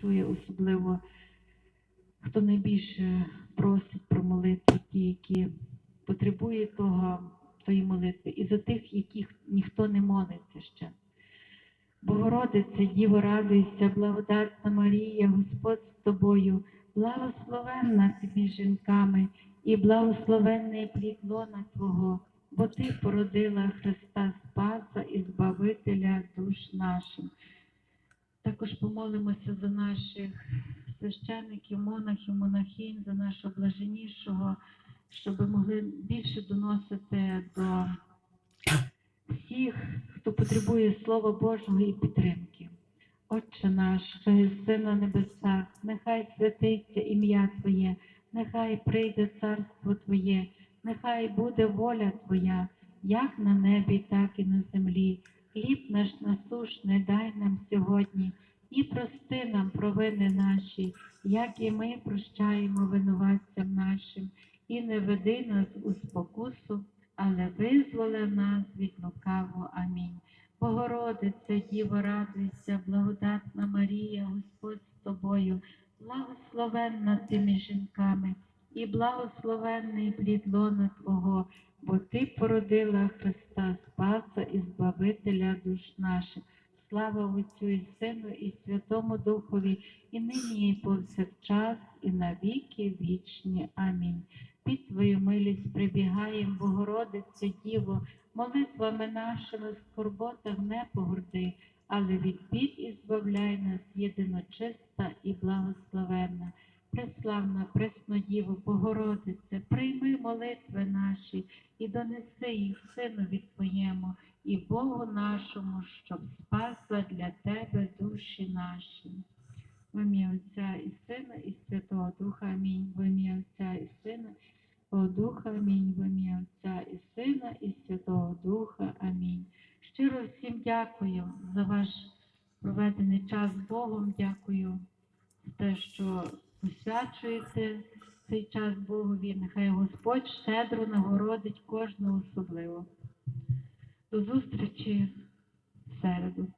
чує особливо, хто найбільше просить про молитву, ті, які потребують того, тої молитви, і за тих, яких ніхто не молиться ще. Богородице, Діво, радуйся, благодатна Марія, Господь з тобою, благословенна між жінками, і благословенний плід лона Твого, бо Ти породила Христа Спаса і Збавителя душ наших. Також помолимося за наших священників, монахів, монахинь, за нашого блаженнішого, щоб могли більше доносити до всіх, хто потребує Слова Божого і підтримки. Отче наш, що єси на небесах, нехай святиться ім'я Твоє, нехай прийде царство Твоє, нехай буде воля Твоя, як на небі, так і на землі. Хліб наш насушний дай нам сьогодні, і прости нам провини наші, як і ми прощаємо винуватцям нашим, і не веди нас у спокусу, але визволи нас від лукавого. Амінь. Богородице, Діво, радуйся, благодатна Марія, Господь з тобою, благословенна ти між жінками, і благословенний плід лона Твого, бо Ти породила Христа Спаса і Збавителя душ наших. Слава Отцю і Сину, і Святому Духові, і нині, і повсякчас, і на віки вічні. Амінь. Під Твою милість прибігаєм, Богородице, Діво, молитвами нашими в скорботах не погорди, але від бід і збавляй нас єдиночиста і благословенна. Преславна, пресна Діво, Богородице, прийми молитви наші і донеси їх Синові Твоєму і Богу нашому, щоб наші. В ім'я Отця і Сина, і Святого Духа. Амінь. В ім'я Отця і Сина, Святого Духа. Амінь. В ім'я Отця і Сина, і Святого Духа. Амінь. Щиро всім дякую за ваш проведений час з Богом. Дякую за те, що посвячуєте цей час Богові. Нехай Господь щедро нагородить кожного особливо. До зустрічі в середу.